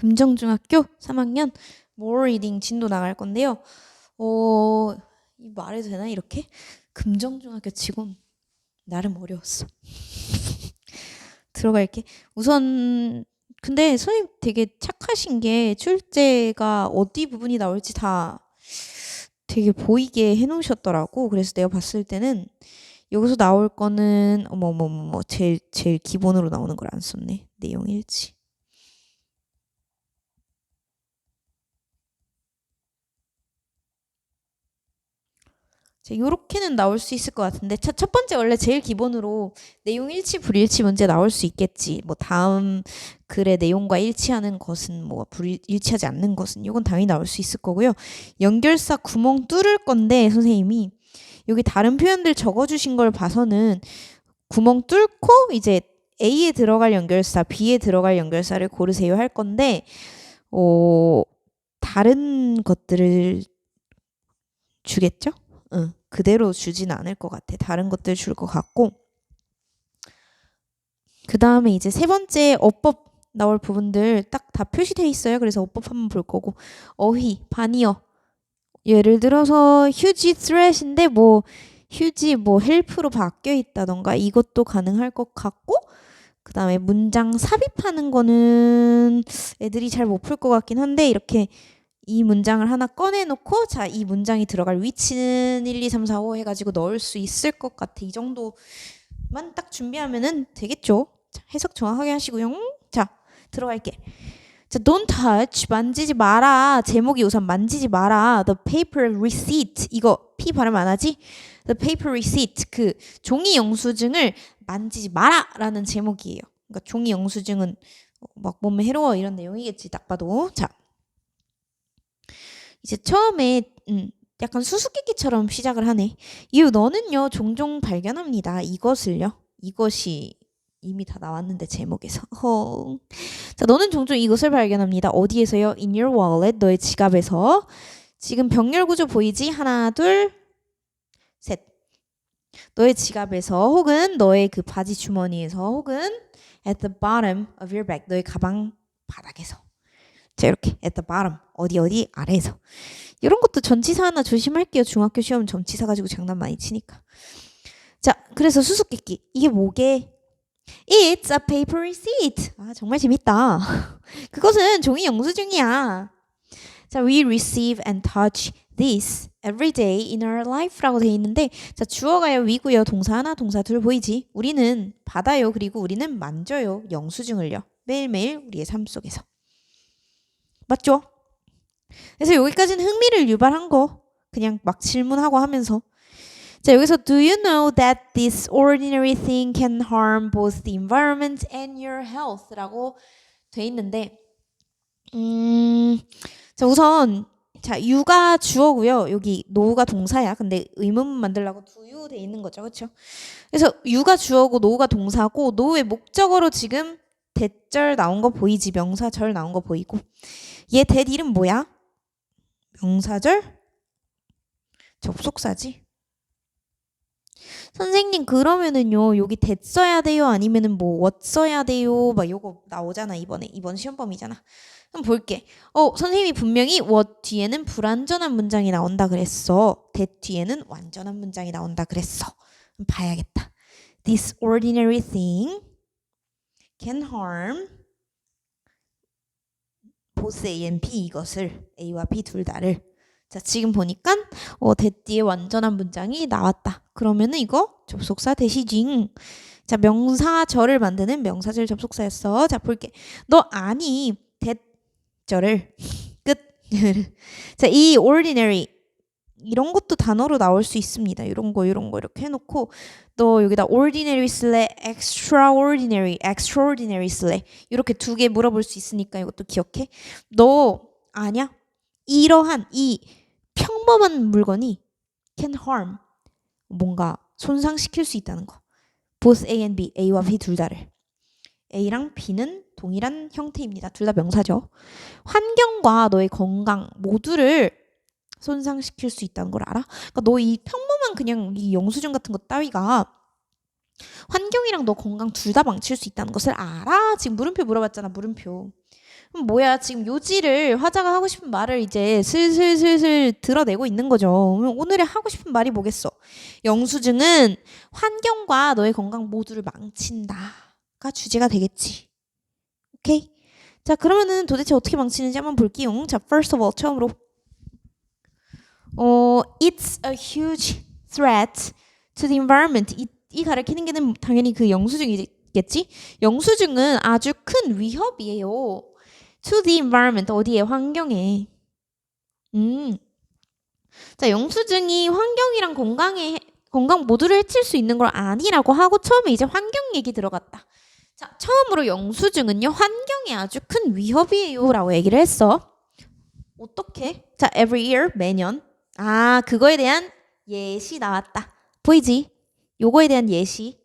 금정중학교 3학년 more reading 진도 나갈 건데요. 어, 이 말해도 되나 이렇게? 금정중학교 치곤 나름 어려웠어. 들어갈게. 우선 근데 선생님 되게 착하신 게 출제가 어디 부분이 나올지 다 되게 보이게 해놓으셨더라고. 그래서 내가 봤을 때는 여기서 나올 거는 어머 어머 어머 제일 제일 기본으로 나오는 걸 안 썼네. 내용 일치. 요렇게는 나올 수 있을 것 같은데 첫, 첫 번째 원래 제일 기본으로 내용 일치 불일치 문제 나올 수 있겠지. 뭐 다음 글의 내용과 일치하는 것은 뭐 불일치하지 않는 것은 이건 당연히 나올 수 있을 거고요. 연결사 구멍 뚫을 건데 선생님이 여기 다른 표현들 적어주신 걸 봐서는 구멍 뚫고 이제 A에 들어갈 연결사, B에 들어갈 연결사를 고르세요 할 건데 어, 다른 것들을 주겠죠? 응, 그대로 주진 않을 것 같아. 다른 것들 줄 것 같고. 그 다음에 이제 세 번째 어법 나올 부분들 딱 다 표시되어 있어요. 그래서 어법 한번 볼 거고. 어휘, 반이어. 예를 들어서 휴지 threat인데 뭐 휴지 뭐 헬프로 바뀌어 있다던가 이것도 가능할 것 같고 그 다음에 문장 삽입하는 거는 애들이 잘 못 풀 것 같긴 한데 이렇게 이 문장을 하나 꺼내놓고 자 이 문장이 들어갈 위치는 1, 2, 3, 4, 5 해가지고 넣을 수 있을 것 같아. 이 정도만 딱 준비하면은 되겠죠. 자, 해석 정확하게 하시고요. 자 들어갈게. 자, don't touch 만지지 마라. 제목이 우선 만지지 마라. The paper receipt 이거 p 발음 안 하지? The paper receipt 그 종이 영수증을 만지지 마라라는 제목이에요. 그러니까 종이 영수증은 막 몸에 해로워 이런 내용이겠지 딱 봐도. 자 이제 처음에 음, 약간 수수께끼처럼 시작을 하네. 이유 너는요 종종 발견합니다. 이것을요. 이것이 이미 다 나왔는데 제목에서. 허. 자, 너는 종종 이것을 발견합니다. 어디에서요? In your wallet, 너의 지갑에서. 지금 병렬 구조 보이지? 하나, 둘, 셋. 너의 지갑에서 혹은 너의 그 바지 주머니에서 혹은 at the bottom of your bag, 너의 가방 바닥에서. 자, 이렇게 at the bottom, 어디 어디 아래에서. 이런 것도 전치사 하나 조심할게요. 중학교 시험 전치사 가지고 장난 많이 치니까. 자, 그래서 수수께끼. 이게 뭐게? It's a paper receipt. 아, 정말 재밌다. 그것은 종이 영수증이야. 자, we receive and touch this every day in our life라고 돼 있는데 자, 주어가요, 위고요, 동사 하나, 동사 둘 보이지? 우리는 받아요, 그리고 우리는 만져요, 영수증을요. 매일매일 우리의 삶 속에서. 맞죠? 그래서 여기까지는 흥미를 유발한 거. 그냥 막 질문하고 하면서 자, 여기서 do you know that this ordinary thing can harm both the environment and your health라고 돼 있는데 음, 자, 우선 자, 유가 주어고요. 여기 노가 동사야. 근데 의문문 만들라고 두유 돼 있는 거죠. 그렇죠? 그래서 유가 주어고 노가 동사고 노의 목적어로 지금 대절 나온 거 보이지? 명사절 나온 거 보이고. 얘 대 이름 뭐야? 명사절? 접속사지. 선생님 그러면은요 여기 that 써야 돼요? 아니면은 뭐 what 써야 돼요? 막 요거 나오잖아 이번에. 이번 시험범위잖아. 그럼 볼게. 어 선생님이 분명히 what 뒤에는 불완전한 문장이 나온다 그랬어. that 뒤에는 완전한 문장이 나온다 그랬어. 봐야겠다. This ordinary thing can harm both A and B 이것을 A와 B 둘 다를 자, 지금 보니까 어, 대띠의 완전한 문장이 나왔다. 그러면은 이거 접속사 대시징. 자, 명사절을 만드는 명사절 접속사였어. 자, 볼게. 너 아니 대절을 끝. 자, 이 ordinary 이런 것도 단어로 나올 수 있습니다. 이런 거 이런 거 이렇게 해놓고 또 여기다 ordinary 슬래 extraordinary extraordinary 슬래 이렇게 두 개 물어볼 수 있으니까 이것도 기억해. 너 아냐? 이러한 이 평범한 물건이 can harm 뭔가 손상시킬 수 있다는 거. both A and B, A와 B 둘 다를. A랑 B는 동일한 형태입니다. 둘 다 명사죠. 환경과 너의 건강 모두를 손상시킬 수 있다는 걸 알아? 그러니까 너 이 평범한 그냥 이 영수증 같은 거 따위가 환경이랑 너 건강 둘 다 망칠 수 있다는 것을 알아. 지금 물음표 물어봤잖아, 물음표. 그럼 뭐야, 지금 요지를 화자가 하고 싶은 말을 이제 슬슬슬슬 드러내고 있는 거죠. 그럼 오늘의 하고 싶은 말이 뭐겠어? 영수증은 환경과 너의 건강 모두를 망친다가 주제가 되겠지. 오케이? 자, 그러면은 도대체 어떻게 망치는지 한번 볼게요. 자, first of all, 처음으로. 어, it's a huge threat to the environment. 이, 이 가리키는 게는 당연히 그 영수증이겠지? 영수증은 아주 큰 위협이에요. to the environment. 어디에? 환경에. 음. 자, 영수증이 환경이랑 건강에, 건강 모두를 해칠 수 있는 걸 아니라고 하고 처음에 이제 환경 얘기 들어갔다. 자, 처음으로 영수증은요, 환경에 아주 큰 위협이에요. 라고 얘기를 했어. 어떻게? 자, every year, 매년. 아, 그거에 대한 예시 나왔다. 보이지? 요거에 대한 예시.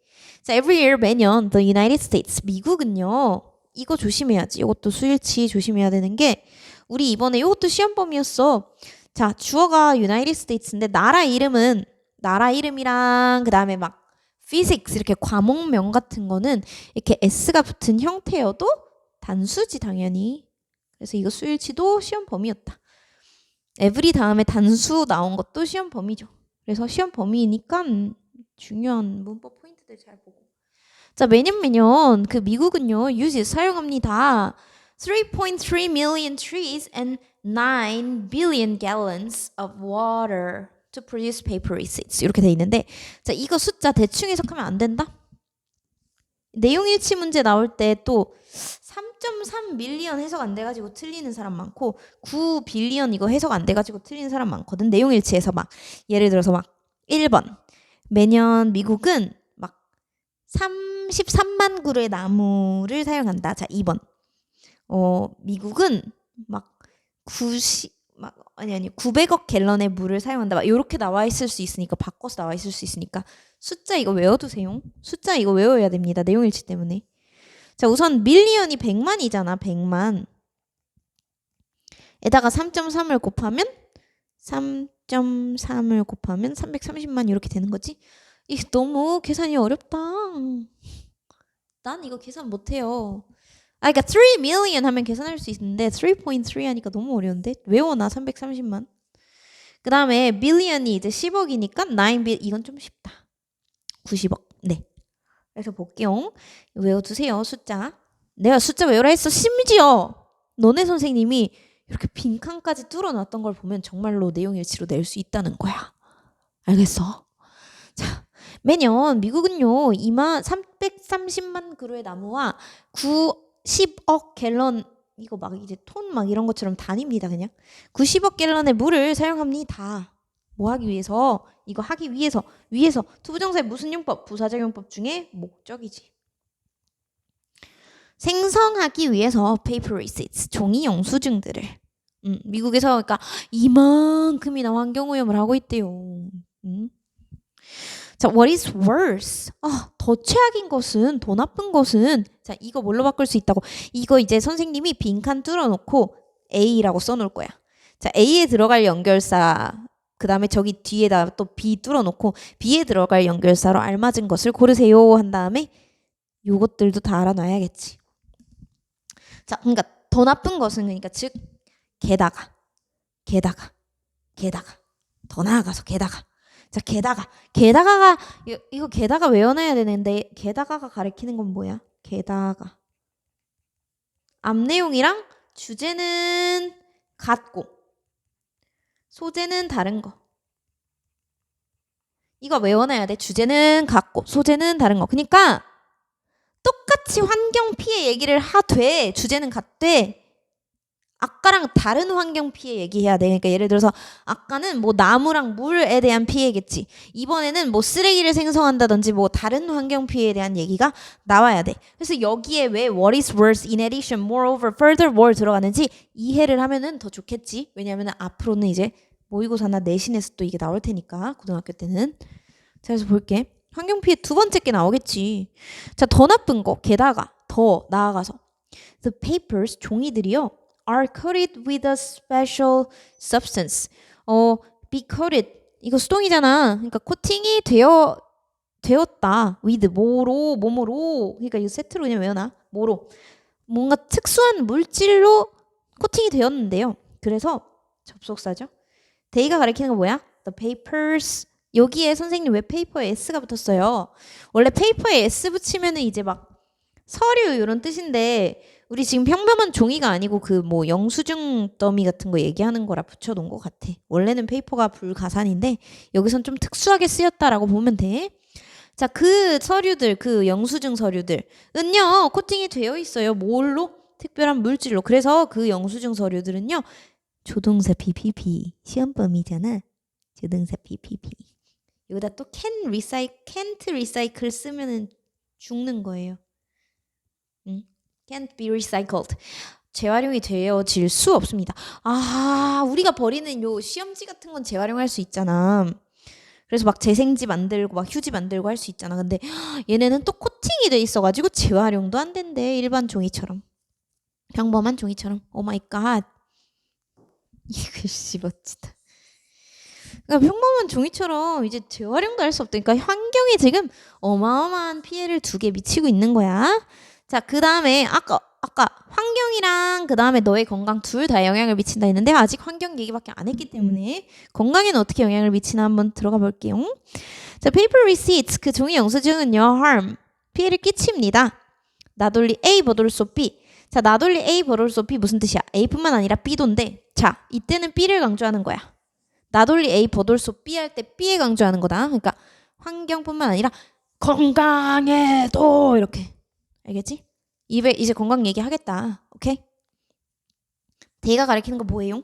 자, every year, 매년, the United States, 미국은요, 이거 조심해야지. 이것도 수일치 조심해야 되는 게, 우리 이번에 이것도 시험범위였어. 자, 주어가 United States인데, 나라 이름은, 나라 이름이랑, 그 다음에 막, physics, 이렇게 과목명 같은 거는, 이렇게 S가 붙은 형태여도 단수지, 당연히. 그래서 이거 수일치도 시험 범위였다. 에브리 다음에 단수 나온 것도 시험 범위죠. 그래서 시험 범위니까 중요한 문법 포인트들 잘 보고. 자, 매년 매년 그 미국은요, use 사용합니다. 3.3 million trees and 9 billion gallons of water to produce paper receipts. 이렇게 돼 있는데, 자, 이거 숫자 대충 해석하면 안 된다? 내용 일치 문제 나올 때 또 3.3 밀리언 해석 안 돼가지고 틀리는 사람 많고 9 빌리언 이거 해석 안 돼가지고 틀리는 사람 많거든. 내용 일치에서 막 예를 들어서 막 1번 매년 미국은 막 33만 그루의 나무를 사용한다. 자 2번 어 미국은 막 90, 막 아니 아니 900억 갤런의 물을 사용한다. 막 이렇게 나와 있을 수 있으니까 바꿔서 나와 있을 수 있으니까 숫자 이거 외워두세요. 숫자 이거 외워야 됩니다. 내용 일치 때문에. 자, 우선 밀리언이 100만이잖아. 100만. 에다가 3.3을 곱하면 3.3을 곱하면 330만 이렇게 되는 거지. 이 너무 계산이 어렵다. 난 이거 계산 못 해요. 아, 그러니까 3 million 하면 계산할 수 있는데 3.3 하니까 너무 어려운데 외워놔 330만. 그 다음에 billion이 이제 10억이니까 9 bill 이건 좀 쉽다. 90억. 네. 그래서 볼게요. 외워두세요. 숫자. 내가 숫자 외우라 했어. 심지어 너네 선생님이 이렇게 빈칸까지 뚫어놨던 걸 보면 정말로 내용 일치로 낼 수 있다는 거야. 알겠어? 자, 매년 미국은요, 2만 330만 그루의 나무와 90억 갤런 이거 막 이제 톤 막 이런 것처럼 단위입니다, 그냥. 90억 갤런의 물을 사용합니다. 뭐 하기 위해서? 이거 하기 위해서. 위해서. 투부정사의 무슨 용법? 부사적용법 중에 목적이지. 생성하기 위해서 paper receipts, 종이 영수증들을. 음, 미국에서 그러니까 이만큼이나 환경 오염을 하고 있대요. 음. 자, what is worse? 아, 더 최악인 것은, 더 나쁜 것은, 자, 이거 뭘로 바꿀 수 있다고? 이거 이제 선생님이 빈칸 뚫어 놓고 A라고 써 놓을 거야. 자, A에 들어갈 연결사, 그 다음에 저기 뒤에다 또 B 뚫어놓고 B에 들어갈 연결사로 알맞은 것을 고르세요 한 다음에 요것들도 다 알아놔야겠지. 자, 그러니까 더 나쁜 것은 그러니까 즉 게다가 게다가 게다가 더 나아가서 게다가 자 게다가 게다가가 이거, 이거 게다가 외워놔야 되는데 게다가가 가리키는 건 뭐야? 게다가 앞 내용이랑 주제는 같고 소재는 다른 거. 이거 외워놔야 돼. 주제는 같고 소재는 다른 거. 그러니까 똑같이 환경 피해 얘기를 하되 주제는 같되 아까랑 다른 환경 피해 얘기해야 돼. 그러니까 예를 들어서 아까는 뭐 나무랑 물에 대한 피해겠지. 이번에는 뭐 쓰레기를 생성한다든지 뭐 다른 환경 피해에 대한 얘기가 나와야 돼. 그래서 여기에 왜 what is worse in addition, moreover, further, more 들어가는지 이해를 하면은 더 좋겠지. 왜냐면은 앞으로는 이제 모의고사나 내신에서 또 이게 나올 테니까 고등학교 때는. 자, 그래서 볼게. 환경 피해 두 번째 게 나오겠지. 자, 더 나쁜 거. 게다가 더 나아가서 the papers 종이들이요. are coated with a special substance. 어, be coated. 이거 수동이잖아. 그러니까 코팅이 되어 되었다. with 뭐로 뭐뭐로 그러니까 이거 세트로 그냥 외워놔. 뭐로 뭔가 특수한 물질로 코팅이 되었는데요. 그래서 접속사죠. 데이가 가리키는 건 뭐야? The papers 여기에 선생님 왜 페이퍼에 s가 붙었어요? 원래 페이퍼에 s 붙이면은 이제 막 서류 이런 뜻인데 우리 지금 평범한 종이가 아니고 그 뭐 영수증 더미 같은 거 얘기하는 거라 붙여놓은 것 같아. 원래는 페이퍼가 불가산인데 여기선 좀 특수하게 쓰였다라고 보면 돼. 자, 그 서류들, 그 영수증 서류들은요, 코팅이 되어 있어요. 뭘로? 특별한 물질로. 그래서 그 영수증 서류들은요, 조동사 PPP. 시험범이잖아. 조동사 PPP. 여기다 또 can recycle, can't recycle 쓰면은 죽는 거예요. 응? can't be recycled. 재활용이 되어질 수 없습니다. 아, 우리가 버리는 요 시험지 같은 건 재활용할 수 있잖아. 그래서 막 재생지 만들고 막 휴지 만들고 할 수 있잖아. 근데 얘네는 또 코팅이 돼 있어가지고 재활용도 안 된대. 일반 종이처럼. 평범한 종이처럼. 오 마이 갓. 이 글씨 멋지다. 그러니까 평범한 종이처럼 이제 재활용도 할 수 없다. 그러니까 환경에 지금 어마어마한 피해를 두개 미치고 있는 거야. 자, 그 다음에 아까 아까 환경이랑 그 다음에 너의 건강 둘 다 영향을 미친다 했는데 아직 환경 얘기밖에 안 했기 때문에 건강에는 어떻게 영향을 미치나 한번 들어가 볼게요. 자, paper receipts 그 종이 영수증은요 harm 피해를 끼칩니다. 나돌리 A 버돌소 B. 자, 나돌리 A 버돌소 B 무슨 뜻이야? A뿐만 아니라 B도인데 자, 이때는 B를 강조하는 거야. 나돌리 A 버돌소 B 할 때 B에 강조하는 거다. 그러니까 환경뿐만 아니라 건강에도 이렇게 알겠지? 입에 이제 건강 얘기하겠다. 오케이? 대가 가리키는 거 뭐예요?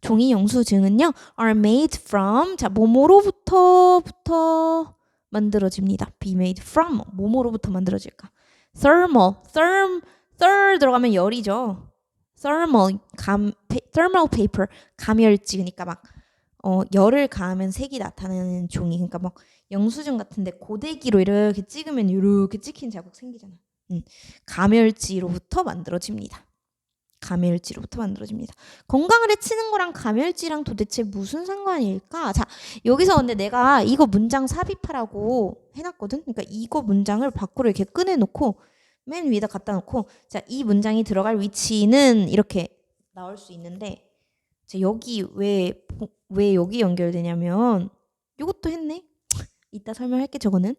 종이 영수증은요. are made from 자 뭐뭐로부터부터 만들어집니다. be made from 뭐뭐로부터 만들어질까? thermal, therm, ther 들어가면 열이죠. thermal 감 페, thermal paper 감열지 그러니까 막 어, 열을 가하면 색이 나타나는 종이 그러니까 막 영수증 같은데 고데기로 이렇게 찍으면 이렇게 찍힌 자국 생기잖아. 음, 감열지로부터 만들어집니다. 감열지로부터 만들어집니다. 건강을 해치는 거랑 감열지랑 도대체 무슨 상관일까? 자, 여기서 근데 내가 이거 문장 삽입하라고 해놨거든. 그러니까 이거 문장을 밖으로 이렇게 꺼내놓고 맨 위에다 갖다 놓고 자, 이 문장이 들어갈 위치는 이렇게 나올 수 있는데 자, 여기 왜 왜 여기 연결되냐면 이것도 했네. 이따 설명할게 저거는.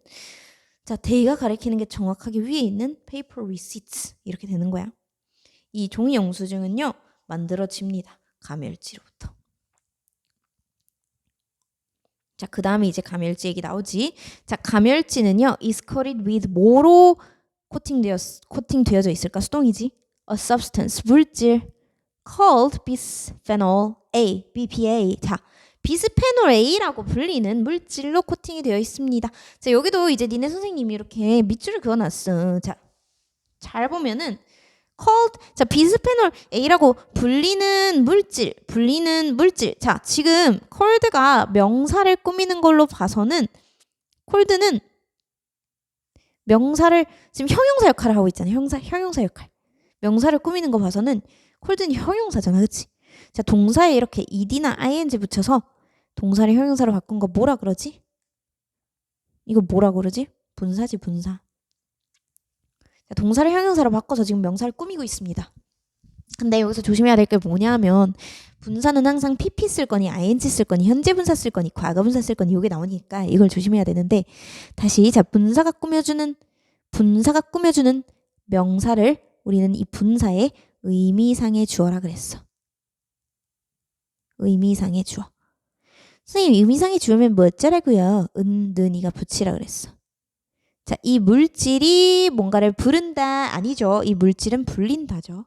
자, 데이가 가리키는 게 정확하게 위에 있는 paper receipts 이렇게 되는 거야. 이 종이 영수증은요 만들어집니다. 감열지로부터. 자, 그 다음에 이제 감열지 얘기 나오지. 자, 감열지는요 is coated with 뭐로 코팅되어 코팅되어져 있을까? 수동이지. a substance 물질 called bisphenol A, BPA. 자, 비스페놀 A라고 불리는 물질로 코팅이 되어 있습니다. 자, 여기도 이제 니네 선생님이 이렇게 밑줄을 그어놨어. 자, 잘 보면은 called 자 비스페놀 A라고 불리는 물질, 불리는 물질. 자, 지금 cold가 명사를 꾸미는 걸로 봐서는 cold는 명사를 지금 형용사 역할을 하고 있잖아요. 형사 형용사 역할. 명사를 꾸미는 거 봐서는 cold는 형용사잖아, 그렇지? 자, 동사에 이렇게 ed나 ing 붙여서 동사를 형용사로 바꾼 거 뭐라 그러지? 이거 뭐라 그러지? 분사지, 분사. 자, 동사를 형용사로 바꿔서 지금 명사를 꾸미고 있습니다. 근데 여기서 조심해야 될 게 뭐냐면 분사는 항상 pp 쓸 거니 ing 쓸 거니 현재 분사 쓸 거니 과거 분사 쓸 거니 이게 나오니까 이걸 조심해야 되는데 다시 자 분사가 꾸며주는 분사가 꾸며주는 명사를 우리는 이 분사의 의미상의 주어라 그랬어. 의미상의 주어. 선생님 의미상의 주어면 뭐 어쩌라고요? 은 는이가 붙이라 그랬어. 자, 이 물질이 뭔가를 부른다 아니죠. 이 물질은 불린다죠.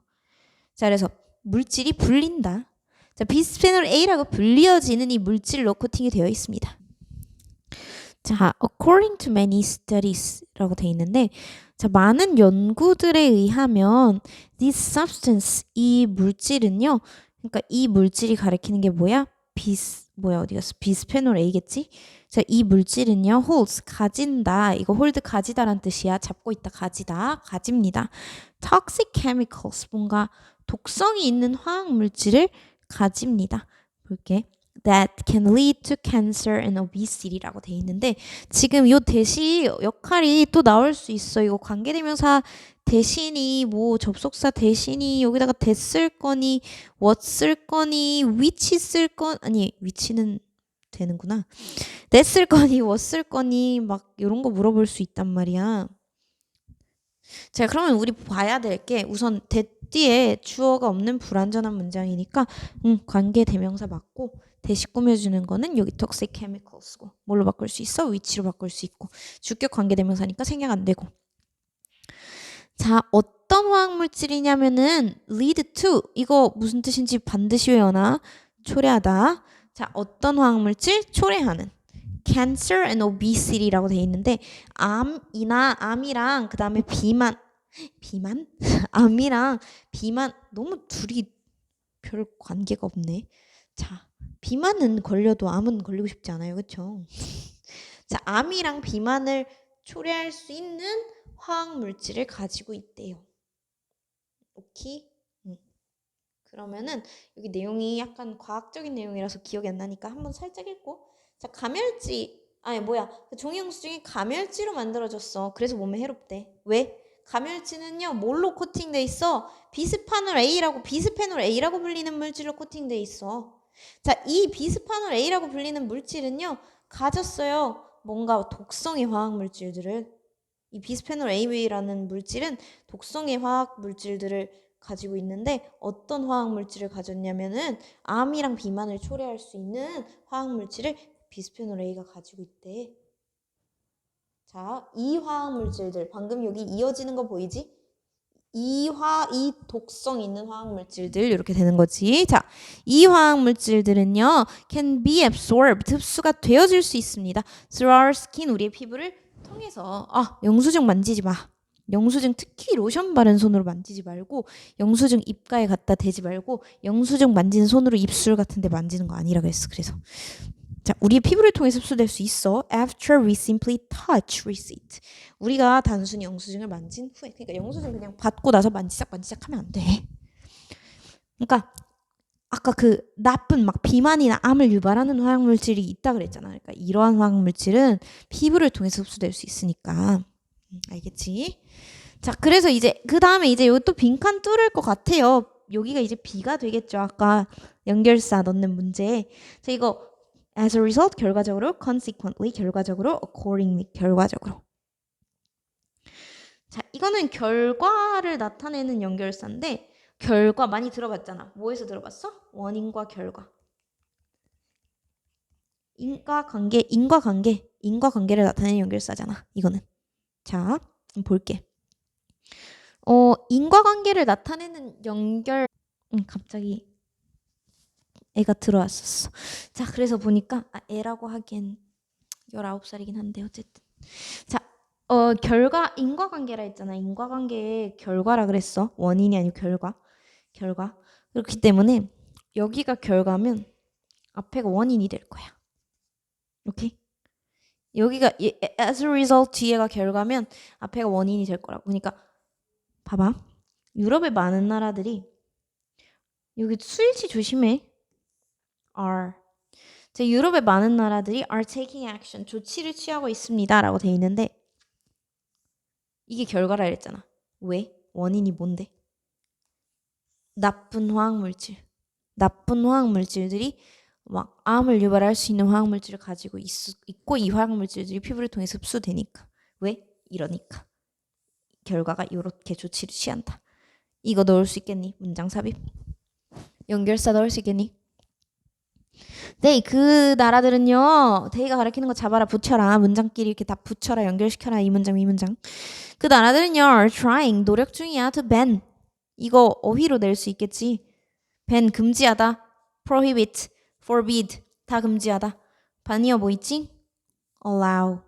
자, 그래서 물질이 불린다. 자, 비스페놀 A라고 불리어지는 이 물질로 코팅이 되어 있습니다. 자, according to many studies라고 돼 있는데 자, 많은 연구들에 의하면 this substance 이 물질은요. 그러니까 이 물질이 가리키는 게 뭐야? 비스 뭐야 어디 갔어? 비스페놀 A겠지? 자, 이 물질은요. holds 가진다. 이거 hold 가지다란 뜻이야. 잡고 있다. 가지다. 가집니다. toxic chemicals 뭔가 독성이 있는 화학 물질을 가집니다. 볼게. That can lead to cancer and obesity라고 돼 있는데 지금 이 대시 역할이 또 나올 수 있어. 이거 관계대명사 대신이 뭐 접속사 대신이 여기다가 쓸 거니 what 쓸 거니 which 쓸건 아니 which는 되는구나. 쓸 거니 what 쓸 거니 막 이런 거 물어볼 수 있단 말이야. 자, 그러면 우리 봐야 될 게 우선 that 뒤에 주어가 없는 불완전한 문장이니까 음, 관계 대명사 맞고 대시 꾸며주는 거는 여기 toxic chemicals고 뭘로 바꿀 수 있어? 위치로 바꿀 수 있고. 주격 관계 대명사니까 생략 안 되고. 자 어떤 화학 물질이냐면은 lead to. 이거 무슨 뜻인지 반드시 외워놔. 초래하다. 자 어떤 화학 물질? 초래하는. cancer and obesity라고 돼 있는데 암이나 암이랑 그 다음에 비만 비만? 암이랑 비만 너무 둘이 별 관계가 없네. 자 비만은 걸려도 암은 걸리고 싶지 않아요. 그쵸? 자 암이랑 비만을 초래할 수 있는 화학 물질을 가지고 있대요. 오케이? 응. 그러면은 여기 내용이 약간 과학적인 내용이라서 기억이 안 나니까 한번 살짝 읽고. 자 가멸지. 아니 뭐야. 그 종이 영수증이 가멸지로 만들어졌어. 그래서 몸에 해롭대. 왜? 가멸지는요 뭘로 코팅돼 있어? 비스파놀 A라고 비스페놀 A라고 불리는 물질로 코팅돼 있어 자 이 비스파놀 A라고 불리는 물질은요 가졌어요 뭔가 독성의 화학 물질들을 이 비스페놀 A라는 물질은 독성의 화학 물질들을 가지고 있는데 어떤 화학 물질을 가졌냐면은 암이랑 비만을 초래할 수 있는 화학 물질을 비스페놀 A가 가지고 있대. 자, 이 화학 물질들 방금 여기 이어지는 거 보이지? 이 화, 이 독성 있는 화학 물질들 이렇게 되는 거지. 자, 이 화학 물질들은요, can be absorbed 흡수가 되어질 수 있습니다. through our skin 우리의 피부를 통해서 아, 영수증 만지지 마. 영수증 특히 로션 바른 손으로 만지지 말고 영수증 입가에 갖다 대지 말고 영수증 만지는 손으로 입술 같은 데 만지는 거 아니라 그랬어. 그래서 자, 우리의 피부를 통해 흡수될 수 있어. After we simply touch receipt. 우리가 단순히 영수증을 만진 후에, 그러니까 영수증 그냥 받고 나서 만지작 만지작 하면 안 돼. 그러니까 아까 그 나쁜 막 비만이나 암을 유발하는 화학 물질이 있다 그랬잖아. 그러니까 이러한 화학 물질은 피부를 통해서 흡수될 수 있으니까. 음, 알겠지? 자, 그래서 이제 그 다음에 이제 여기 또 빈칸 뚫을 것 같아요. 여기가 이제 B가 되겠죠. 아까 연결사 넣는 문제. 자, 이거 as a result 결과적으로 consequently 결과적으로 accordingly 결과적으로. 자 이거는 결과를 나타내는 연결사인데 결과 많이 들어봤잖아. 뭐에서 들어봤어? 원인과 결과. 인과관계 인과관계 인과관계를 나타내는 연결사잖아 이거는. 자좀 볼게. 어 인과관계를 나타내는 연결 음, 갑자기 애가 들어왔었어. 자, 그래서 보니까 아, 애라고 하기엔 19살이긴 한데 어쨌든. 자, 어, 결과 인과관계라 했잖아. 인과관계의 결과라 그랬어. 원인이 아니고 결과. 결과. 그렇기 때문에 여기가 결과면 앞에가 원인이 될 거야. 오케이? 여기가 as a result 뒤에가 결과면 앞에가 원인이 될 거라고. 그러니까 봐봐. 유럽의 많은 나라들이 여기 수일치 조심해. Are. 자, 유럽의 많은 나라들이 are taking action, 조치를 취하고 있습니다라고 돼 있는데 이게 결과라 했잖아. 왜? 원인이 뭔데? 나쁜 화학 물질. 나쁜 화학 물질들이 막 암을 유발할 수 있는 화학 물질을 가지고 있, 있고 이 화학 물질들이 피부를 통해 흡수되니까. 왜? 이러니까. 결과가 이렇게 조치를 취한다. 이거 넣을 수 있겠니? 문장 삽입. 연결사 넣을 수 있겠니? 네, 그 나라들은요, 데이가 가리키는 거 잡아라, 붙여라, 문장끼리 이렇게 다 붙여라, 연결시켜라, 이 문장, 이 문장. 그 나라들은요, trying, 노력 중이야, to ban. 이거 어휘로 낼 수 있겠지. ban, 금지하다, prohibit, forbid, 다 금지하다. 반이어 뭐 있지? allow.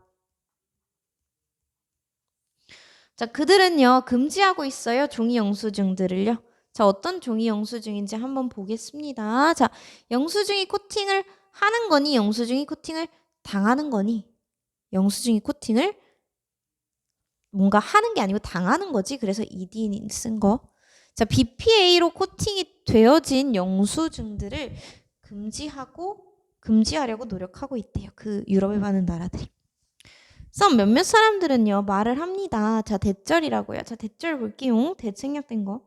자, 그들은요, 금지하고 있어요, 종이 영수증들을요. 자, 어떤 종이 영수증인지 한번 보겠습니다. 자, 영수증이 코팅을 하는 거니, 영수증이 코팅을 당하는 거니, 영수증이 코팅을 뭔가 하는 게 아니고 당하는 거지. 그래서 ED 쓴 거. 자, BPA로 코팅이 되어진 영수증들을 금지하고 금지하려고 노력하고 있대요. 그 유럽에 많은 나라들이. 썸 몇몇 사람들은요 말을 합니다. 자 대절이라고요. 자 대절 볼게요. 대책략된 거.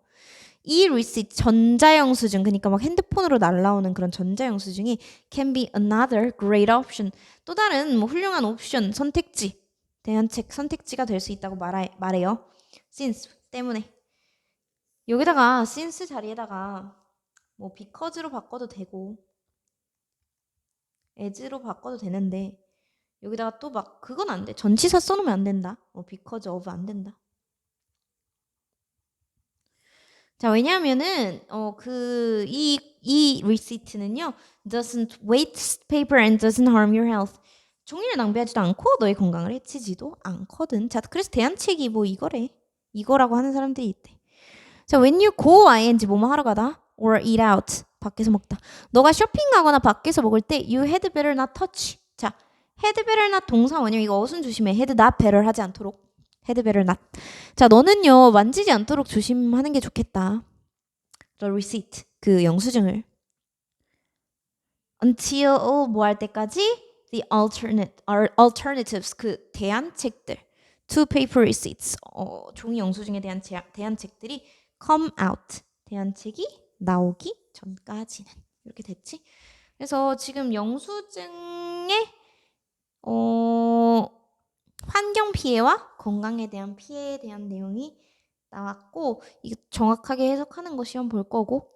이 리시트 전자영수증 그러니까 막 핸드폰으로 날라오는 그런 전자영수증이 can be another great option 또 다른 뭐 훌륭한 옵션 선택지 대안책 선택지가 될 수 있다고 말하, 말해요. since 때문에 여기다가 since 자리에다가 뭐 because로 바꿔도 되고 as로 바꿔도 되는데 여기다가 또 막 그건 안 돼. 전치사 써놓으면 안 된다. 뭐 because of 안 된다. 자 왜냐하면은 어그이이 리시트는요 doesn't waste paper and doesn't harm your health 종이를 낭비하지도 않고 너의 건강을 해치지도 않거든. 자 그래서 대안책이 뭐 이거래 이거라고 하는 사람들이 있대. 자 when you go ing 뭐뭐 하러 가다 or eat out 밖에서 먹다. 너가 쇼핑 가거나 밖에서 먹을 때 you had better not touch. 자 had better not 동사 원형 이거 어순 조심해. had not better 하지 않도록. Better not. 자, 너는요, 만지지 않도록 조심하는 게 좋겠다. The receipt, 그 영수증을. Until 뭐 할 때까지? The alternate, alternatives, 그 대안책들. To paper receipts, 어, 종이 영수증에 대한 제, 대안책들이 come out, 대안책이 나오기 전까지는. 이렇게 됐지? 그래서 지금 영수증에, 어, 환경 피해와 건강에 대한 피해에 대한 내용이 나왔고 정확하게 해석하는 거 시험 볼 거고